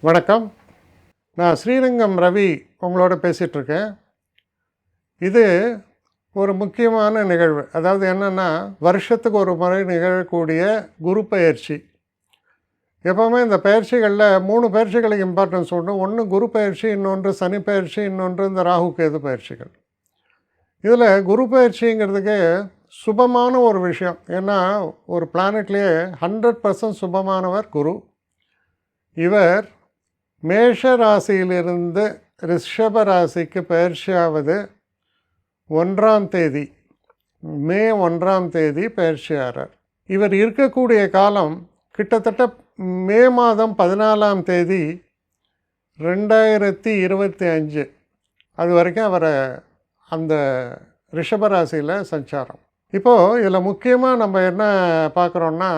வணக்கம். நான் ஸ்ரீரங்கம் ரவி உங்களோட பேசிகிட்ருக்கேன் இது ஒரு முக்கியமான நிகழ்வு. அதாவது என்னென்னா வருஷத்துக்கு ஒரு முறை நிகழக்கூடிய குரு பயிற்சி. எப்போவுமே இந்த பயிற்சிகளில் மூணு பயிற்சிகளுக்கு இம்பார்ட்டன்ஸ் உண்டு. ஒன்று குரு பயிற்சி இன்னொன்று சனி பயிற்சி இன்னொன்று இந்த ராகு கேது பயிற்சிகள். இதில் குரு பயிற்சிங்கிறதுக்கு சுபமான ஒரு விஷயம். ஏன்னா ஒரு பிளானட்லேயே ஹண்ட்ரட் பர்சன்ட் சுபமானவர் குரு. இவர் மேஷ ராசியிலிருந்து ரிஷப ராசிக்கு பயிற்சியாவது ஒன்றாம் தேதி. மே ஒன்றாம் தேதி பயிற்சியாகிறார் இவர் இருக்கக்கூடிய காலம் கிட்டத்தட்ட மே மாதம் பதினாலாம் தேதி ரெண்டாயிரத்தி இருபத்தி அஞ்சு அது வரைக்கும் அவரை அந்த ரிஷபராசியில் சஞ்சாரம். இப்போது இதில் முக்கியமாக நம்ம என்ன பார்க்குறோன்னா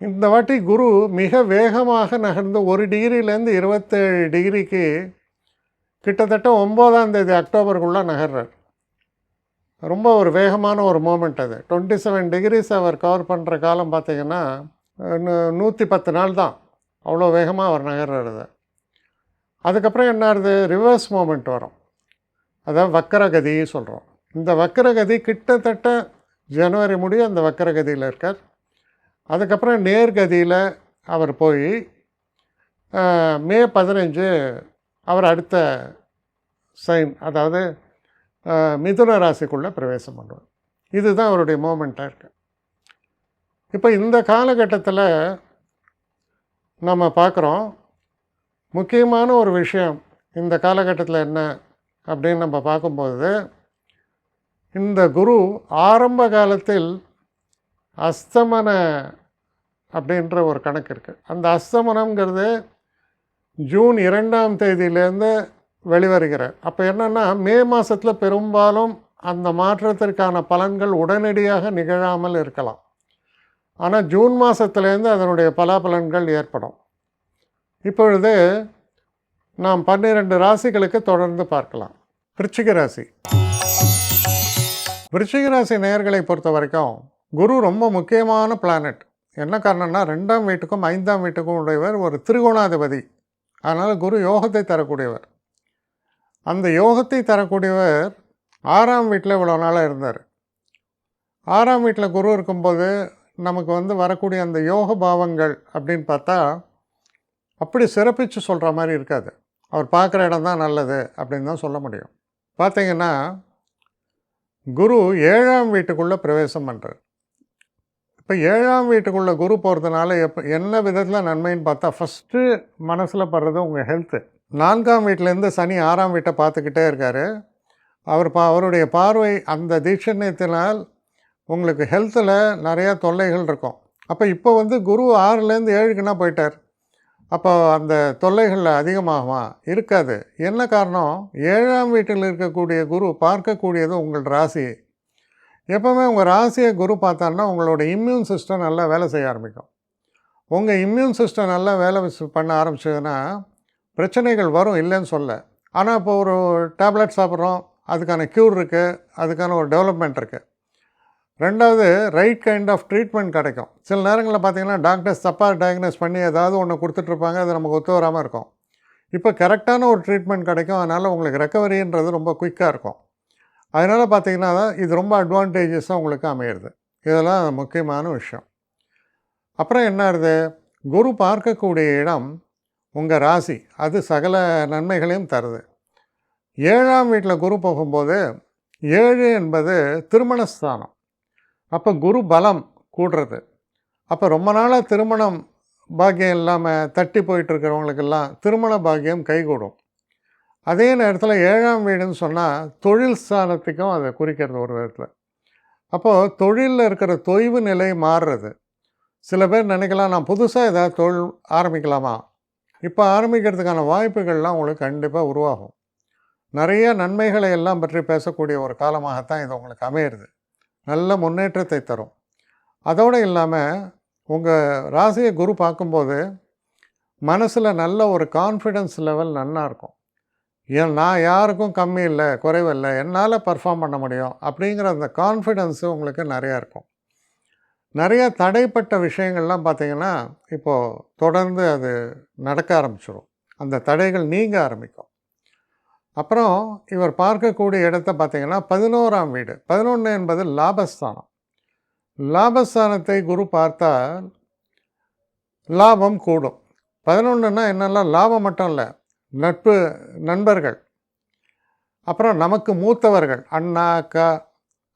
இந்த வாட்டி குரு மிக வேகமாக நகர்ந்து ஒரு டிகிரிலேருந்து இருபத்தேழு டிகிரிக்கு கிட்டத்தட்ட ஒம்போதாம் தேதி அக்டோபருக்குள்ளே நகர்றார். ரொம்ப ஒரு வேகமான ஒரு மூமெண்ட் அது. டுவெண்ட்டி செவன் டிகிரிஸ் அவர் கவர் பண்ணுற காலம் பார்த்திங்கன்னா நூற்றி பத்து நாள் தான் அவ்வளோ வேகமாக அவர் நகர்றது அதுக்கப்புறம் என்ன ஆகுது? ரிவர்ஸ் மூமெண்ட் வரும். அதான் வக்கரகதி சொல்கிறோம் இந்த வக்கரகதி கிட்டத்தட்ட ஜனவரி முடிய அந்த வக்கரகதியில் இருக்கார். அதுக்கப்புறம் நேர்கதியில் அவர் போய் மே பதினஞ்சு அவர் அடுத்த சைன் அதாவது மிதுன ராசிக்குள்ளே பிரவேசம் பண்ணுவார். இதுதான் அவருடைய மூமெண்ட்டாக இருக்கு. இப்போ இந்த காலகட்டத்தில் நம்ம பார்க்குறோம் முக்கியமான ஒரு விஷயம் இந்த காலகட்டத்தில் என்ன அப்படின்னு நம்ம பார்க்கும்போது இந்த குரு ஆரம்ப காலத்தில் அஸ்தமன அப்படின்ற ஒரு கணக்கு இருக்குது அந்த அஸ்தமனம்ங்கிறது ஜூன் இரண்டாம் தேதியிலேருந்து வெளிவருகிறார் அப்போ என்னென்னா மே மாதத்தில் பெரும்பாலும் அந்த மாற்றத்திற்கான பலன்கள் உடனடியாக நிகழாமல் இருக்கலாம். ஆனால் ஜூன் மாதத்துலேருந்து அதனுடைய பலாபலன்கள் ஏற்படும். இப்பொழுது நாம் பன்னிரண்டு ராசிகளுக்கு தொடர்ந்து பார்க்கலாம். விருச்சிக ராசி. விருச்சிக ராசி நேயர்களை பொறுத்த வரைக்கும் குரு ரொம்ப முக்கியமான பிளானட் என்ன காரணம்னா ரெண்டாம் வீட்டுக்கும் ஐந்தாம் வீட்டுக்கும் உடையவர் ஒரு திருகோணாதிபதி. அதனால் குரு யோகத்தை தரக்கூடியவர். அந்த யோகத்தை தரக்கூடியவர் ஆறாம் வீட்டில் இவ்வளோ நாளாக இருந்தார். ஆறாம் வீட்டில் குரு இருக்கும்போது நமக்கு வந்து வரக்கூடிய அந்த யோக பாவங்கள் அப்படின்னு பார்த்தா அப்படி சிறப்பித்து சொல்கிற மாதிரி இருக்காது. அவர் பார்க்குற இடம் தான் நல்லது அப்படின்னு தான் சொல்ல முடியும். பார்த்திங்கன்னா குரு ஏழாம் வீட்டுக்குள்ளே பிரவேசம் பண்ணுறார் இப்போ ஏழாம் வீட்டுக்குள்ளே குரு போகிறதுனால எப்போ என்ன விதத்தில் நன்மைன்னு பார்த்தா ஃபஸ்ட்டு மனசில் படுறது உங்கள் ஹெல்த்து நான்காம் வீட்டிலேருந்து சனி ஆறாம் வீட்டை பார்த்துக்கிட்டே இருக்கார். அவர் பா அவருடைய பார்வை அந்த தீட்சண்யத்தினால் உங்களுக்கு ஹெல்த்தில் நிறையா தொல்லைகள் இருக்கும். அப்போ இப்போ வந்து குரு ஆறுலேருந்து ஏழுக்குன்னா போயிட்டார். அப்போ அந்த தொல்லைகள் அதிகமாகுமா? இருக்காது. என்ன காரணம்? ஏழாம் வீட்டில் இருக்கக்கூடிய குரு பார்க்கக்கூடியது உங்கள் ராசி. எப்போவுமே உங்கள் ராசியை குரு பார்த்தாருன்னா உங்களோட இம்யூன் சிஸ்டம் நல்லா வேலை செய்ய ஆரம்பிக்கும். உங்கள் இம்யூன் சிஸ்டம் நல்லா வேலை பண்ண ஆரம்பிச்சதுன்னா பிரச்சனைகள் வரும் இல்லைன்னு சொல்ல. ஆனால் இப்போ ஒரு டேப்லெட் சாப்பிட்றோம் அதுக்கான க்யூர் இருக்குது அதுக்கான ஒரு டெவலப்மெண்ட் இருக்குது ரெண்டாவது ரைட் கைண்ட் ஆஃப் ட்ரீட்மெண்ட் கிடைக்கும். சில நேரங்களில் பார்த்திங்கன்னா டாக்டர்ஸ் தப்பாக டயக்னோஸ் பண்ணி ஏதாவது ஒன்று கொடுத்துட்ருப்பாங்க அது நமக்கு ஒத்து வராமல் இருக்கும். இப்போ கரெக்டான ஒரு ட்ரீட்மெண்ட் கிடைக்கும் அதனால் உங்களுக்கு ரெக்கவரின்றது ரொம்ப குயிக்காக இருக்கும். அதனால் பார்த்தீங்கன்னா இது ரொம்ப அட்வான்டேஜஸாக உங்களுக்கு அமையிறது. இதெல்லாம் முக்கியமான விஷயம். அப்புறம் என்ன ஆகுது? குரு பார்க்கக்கூடிய இடம் உங்கள் ராசி. அது சகல நன்மைகளையும் தருது. ஏழாம் வீட்டில் குரு போகும்போது ஏழு என்பது திருமணஸ்தானம். அப்போ குரு பலம் கூடுறது. அப்போ ரொம்ப நாளாக திருமணம் பாக்கியம் இல்லாமல் தட்டி போயிட்டு இருக்கிறவங்களுக்கெல்லாம் திருமண பாக்கியம் கைகூடும். அதே நேரத்தில் ஏழாம் வீடுன்னு சொன்னால் தொழில் ஸ்தானத்துக்கும் அதை குறிக்கிறது ஒரு விதத்தில். அப்போது தொழிலில் இருக்கிற தொய்வு நிலை மாறுறது. சில பேர் நினைக்கலாம் நான் புதுசாக ஏதாவது தொழில் ஆரம்பிக்கலாமா? இப்போ ஆரம்பிக்கிறதுக்கான வாய்ப்புகள்லாம் உங்களுக்கு கண்டிப்பாக உருவாகும். நிறைய நன்மைகளை எல்லாம் பற்றி பேசக்கூடிய ஒரு காலமாகத்தான் இது உங்களுக்கு அமையிறது. நல்ல முன்னேற்றத்தை தரும். அதோடு இல்லாமல் உங்கள் ராசியை குரு பார்க்கும்போது மனசில் நல்ல ஒரு கான்ஃபிடென்ஸ் லெவல் நல்லா இருக்கும். ஏன் நான் யாருக்கும் கம்மி இல்லை குறைவில்லை என்னால் பர்ஃபார்ம் பண்ண முடியும் அப்படிங்கிற அந்த கான்ஃபிடென்ஸு உங்களுக்கு நிறையா இருக்கும். நிறைய தடைப்பட்ட விஷயங்கள்லாம் பார்த்திங்கன்னா இப்போது தொடர்ந்து அது நடக்க ஆரம்பிச்சிடும் அந்த தடைகள் நீங்க ஆரம்பிக்கும். அப்புறம் இவர் பார்க்கக்கூடிய இடத்த பார்த்திங்கன்னா பதினோராம் வீடு. பதினொன்று என்பது லாபஸ்தானம். லாபஸ்தானத்தை குரு பார்த்தால் லாபம் கூடும். பதினொன்றுனா என்னெல்லாம் லாபம் மட்டும் இல்லை நட்பு நண்பர்கள். அப்புறம் நமக்கு மூத்தவர்கள் அண்ணா அக்கா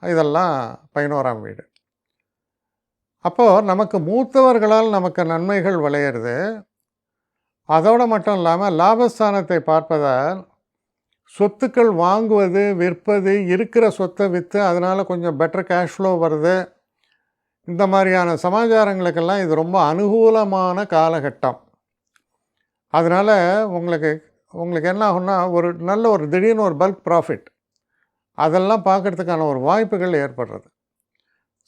இதெல்லாம் பதினோராம் வீடு. அப்போது நமக்கு மூத்தவர்களால் நமக்கு நன்மைகள் விளையிறது. அதோடு மட்டும் இல்லாமல் லாபஸ்தானத்தை பார்ப்பதால் சொத்துக்கள் வாங்குவது விற்பது இருக்கிற சொத்தை விற்று அதனால் கொஞ்சம் பெட்டர் கேஷ் ஃப்ளோ வருது. இந்த மாதிரியான சமாச்சாரங்களுக்கெல்லாம் இது ரொம்ப அனுகூலமான காலகட்டம். அதனால் உங்களுக்கு உங்களுக்கு என்ன ஆகும்னா ஒரு நல்ல ஒரு திடீர்னு ஒரு பல்க் ப்ராஃபிட் அதெல்லாம் பார்க்குறதுக்கான ஒரு வாய்ப்புகள் ஏற்படுறது.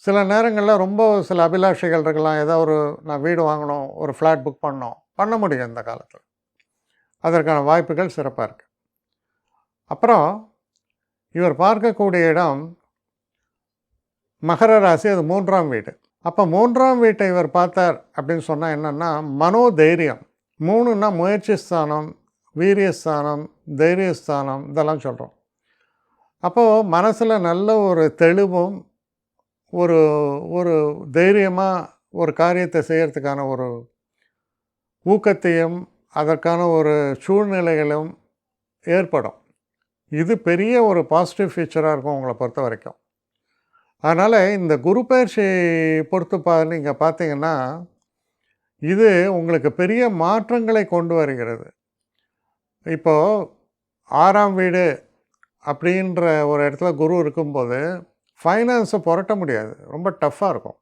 சில நேரங்களில் ரொம்ப சில அபிலாஷைகள் இருக்கலாம். ஏதோ ஒரு நான் வீடு வாங்கணும் ஒரு ஃப்ளாட் புக் பண்ணணும். பண்ண முடியும் இந்த காலத்தில். அதற்கான வாய்ப்புகள் சிறப்பாக இருக்குது அப்புறம் இவர் பார்க்கக்கூடிய இடம் மகர ராசி அது மூன்றாம் வீடு. அப்போ மூன்றாம் வீட்டை இவர் பார்த்தார் அப்படின்னு சொன்னால் என்னென்னா மனோதைரியம். மூணுன்னா முயற்சி ஸ்தானம் வீரியஸ்தானம் தைரியஸ்தானம் இதெல்லாம் சொல்கிறோம் அப்போது மனசில் நல்ல ஒரு தெளிவும் ஒரு ஒரு தைரியமாக ஒரு காரியத்தை செய்கிறதுக்கான ஒரு ஊக்கத்தையும் அதற்கான ஒரு சூழ்நிலைகளும் ஏற்படும். இது பெரிய ஒரு பாசிட்டிவ் ஃபீச்சராக இருக்கும் உங்களை பொறுத்த வரைக்கும். அதனால் இந்த குரு பயிற்சி பொறுத்து பா நீங்கள் பார்த்தீங்கன்னா இது உங்களுக்கு பெரிய மாற்றங்களை கொண்டு வருகிறது. இப்போது ஆறாம் வீடு அப்படின்ற ஒரு இடத்துல குரு இருக்கும்போது ஃபைனான்ஸை புரட்ட முடியாது. ரொம்ப டஃப்பாக இருக்கும்.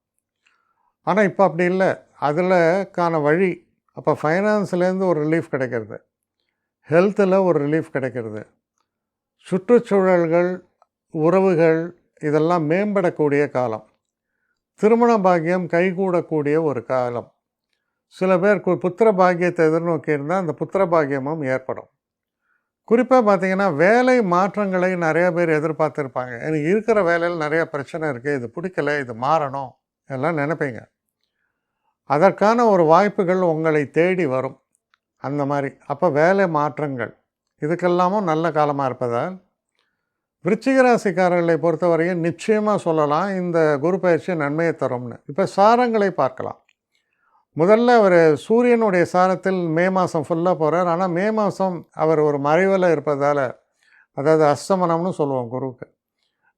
ஆனால் இப்போ அப்படி இல்லை. அதில்க்கான வழி அப்போ ஃபைனான்ஸ்லேருந்து ஒரு ரிலீஃப் கிடைக்கிறது. ஹெல்த்தில் ஒரு ரிலீஃப் கிடைக்கிறது. சுற்றுச்சூழல்கள் உறவுகள் இதெல்லாம் மேம்படக்கூடிய காலம். திருமண பாக்கியம் கைகூடக்கூடிய ஒரு காலம். சில பேர் புத்திர பாக்கியத்தை எதிர்நோக்கி இருந்தால் அந்த புத்திர பாக்கியமும் ஏற்படும். குறிப்பாக பார்த்தீங்கன்னா வேலை மாற்றங்களை நிறைய பேர் எதிர்பார்த்துருப்பாங்க. எனக்கு இருக்கிற வேலையில் நிறைய பிரச்சனை இருக்குது இது பிடிக்கல இது மாறணும் எல்லாம் நினைப்பீங்க. அதற்கான ஒரு வாய்ப்புகள் உங்களை தேடி வரும். அந்த மாதிரி. அப்போ வேலை மாற்றங்கள். இதுக்கெல்லாமும் நல்ல காலமாக இருப்பதால் விருச்சிகராசிக்காரர்களை பொறுத்தவரையும் நிச்சயமாக சொல்லலாம் இந்த குரு பயிற்சி நன்மையை தரும்னு. இப்போ சாரங்களை பார்க்கலாம். முதல்ல அவர் சூரியனுடைய சாரத்தில் மே மாதம் ஃபுல்லாக போகிறார் ஆனால் மே மாதம் அவர் ஒரு மறைவில் இருப்பதால் அதாவது அஸ்தமனம்னு சொல்லுவோம் குருவுக்கு.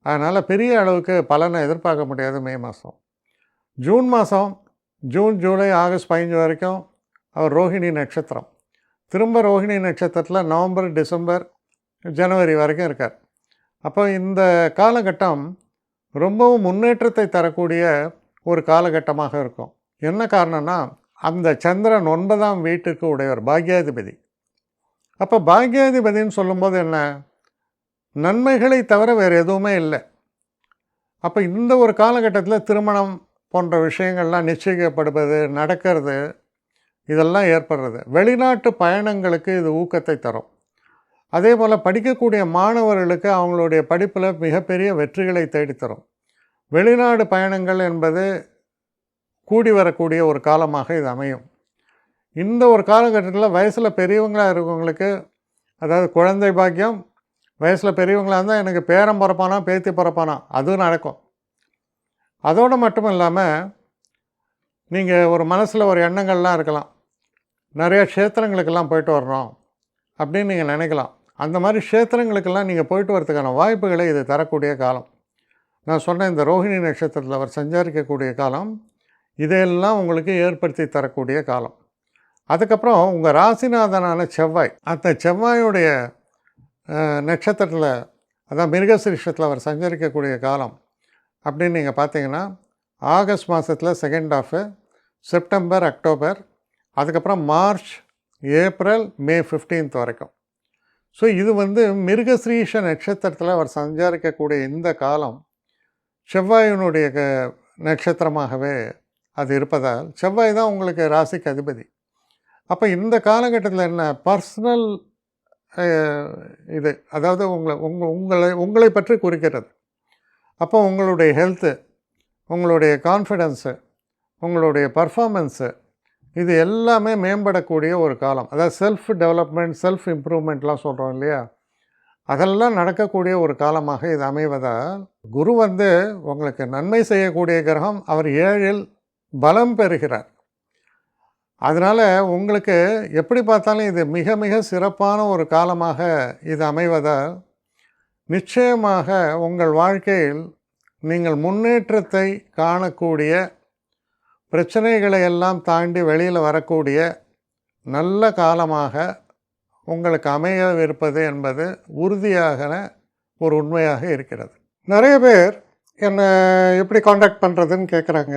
அதனால் பெரிய அளவுக்கு பலனை எதிர்பார்க்க முடியாது மே மாதம் ஜூன் மாதம் ஜூன் ஜூலை ஆகஸ்ட் பதினஞ்சு வரைக்கும் அவர் ரோஹிணி நட்சத்திரம். திரும்ப ரோஹிணி நட்சத்திரத்தில் நவம்பர் டிசம்பர் ஜனவரி வரைக்கும் இருக்கார். அப்போ இந்த காலகட்டம் ரொம்பவும் முன்னேற்றத்தை தரக்கூடிய ஒரு காலகட்டமாக இருக்கும். என்ன காரணம்னா அந்த சந்திரன் ஒன்பதாம் வீட்டுக்கு உடையவர் பாக்யாதிபதி. அப்போ பாக்யாதிபதின்னு சொல்லும்போது என்ன? நன்மைகளை தவிர வேறு எதுவுமே இல்லை. அப்போ இந்த ஒரு காலகட்டத்தில் திருமணம் போன்ற விஷயங்கள்லாம் நிச்சயிக்கப்படுவது நடக்கிறது இதெல்லாம் ஏற்படுறது. வெளிநாட்டு பயணங்களுக்கு இது ஊக்கத்தை தரும். அதே போல் படிக்கக்கூடிய மாணவர்களுக்கு அவங்களுடைய படிப்பில் மிகப்பெரிய வெற்றிகளை தேடித்தரும். வெளிநாடு பயணங்கள் என்பது கூடி வரக்கூடிய ஒரு காலமாக இது அமையும். இந்த ஒரு காலகட்டத்தில் வயசில் பெரியவங்களாக இருக்கவங்களுக்கு அதாவது குழந்தை பாக்கியம் வயசில் பெரியவங்களாக இருந்தால் எனக்கு பேரம் பிறப்பானா பேத்தி பிறப்பானா அதுவும் நடக்கும். அதோடு மட்டும் இல்லாமல் நீங்கள் ஒரு மனசில் ஒரு எண்ணங்கள்லாம் இருக்கலாம். நிறைய க்ஷேத்திரங்களுக்கெல்லாம் போயிட்டு வரணும் அப்படின்னு நீங்கள் நினைக்கலாம். அந்த மாதிரி க்ஷேத்திரங்களுக்கெல்லாம் நீங்கள் போயிட்டு வரதுக்கான வாய்ப்புகளை இது தரக்கூடிய காலம். நான் சொன்ன இந்த ரோஹிணி நட்சத்திரத்தில் அவர் சஞ்சாரிக்கக்கூடிய காலம் இதையெல்லாம் உங்களுக்கு ஏற்படுத்தி தரக்கூடிய காலம். அதுக்கப்புறம் உங்கள் ராசிநாதனான செவ்வாய் அந்த செவ்வாயுடைய நட்சத்திரத்தில் அதான் மிருகசிரிஷத்தில் அவர் சஞ்சரிக்கக்கூடிய காலம் அப்படின்னு நீங்கள் பார்த்தீங்கன்னா ஆகஸ்ட் மாதத்தில் செகண்ட் ஆஃபு செப்டம்பர் அக்டோபர் அதுக்கப்புறம் மார்ச் ஏப்ரல் மே ஃபிஃப்டீன்த் வரைக்கும். ஸோ இது வந்து மிருகஸ்ரீஷ நட்சத்திரத்தில் அவர் சஞ்சாரிக்கக்கூடிய இந்த காலம் செவ்வாயினுடைய நட்சத்திரமாகவே அது இருப்பதால் செவ்வாய் தான் உங்களுக்கு ராசிக்கு அதிபதி. அப்போ இந்த காலகட்டத்தில் என்ன? பர்சனல் இது அதாவது உங்களை உங்கள் உங்களை உங்களை பற்றி குறிக்கிறது. அப்போ உங்களுடைய ஹெல்த்து உங்களுடைய கான்ஃபிடென்ஸு உங்களுடைய பர்ஃபார்மன்ஸு இது எல்லாமே மேம்படக்கூடிய ஒரு காலம். அதாவது செல்ஃப் டெவலப்மெண்ட் செல்ஃப் இம்ப்ரூவ்மெண்ட்லாம் சொல்கிறோம் இல்லையா? அதெல்லாம் நடக்கக்கூடிய ஒரு காலமாக இது அமைவதால் குரு வந்து உங்களுக்கு நன்மை செய்யக்கூடிய கிரகம் அவர் ஏழில் பலம் பெறுகிறார். அதனால் உங்களுக்கு எப்படி பார்த்தாலும் இது மிக மிக சிறப்பான ஒரு காலமாக இது அமைவதால் நிச்சயமாக உங்கள் வாழ்க்கையில் நீங்கள் முன்னேற்றத்தை காணக்கூடிய பிரச்சனைகளை எல்லாம் தாண்டி வெளியில் வரக்கூடிய நல்ல காலமாக உங்களுக்கு அமையவிருப்பது என்பது உறுதியாக ஒரு உண்மையாக இருக்கிறது. நிறைய பேர் என்னை எப்படி காண்டாக்ட் பண்ணுறதுன்னு கேட்குறாங்க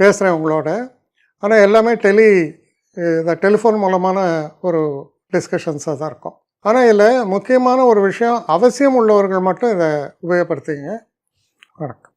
பேசுகிறேன் உங்களோட. ஆனால் எல்லாமே டெலி இந்த டெலிஃபோன் மூலமான ஒரு டிஸ்கஷன்ஸாக தான் இருக்கும். ஆனால் இதில் முக்கியமான ஒரு விஷயம் அவசியம் உள்ளவர்கள் மட்டும் இதை உபயோகப்படுத்திங்க வணக்கம்.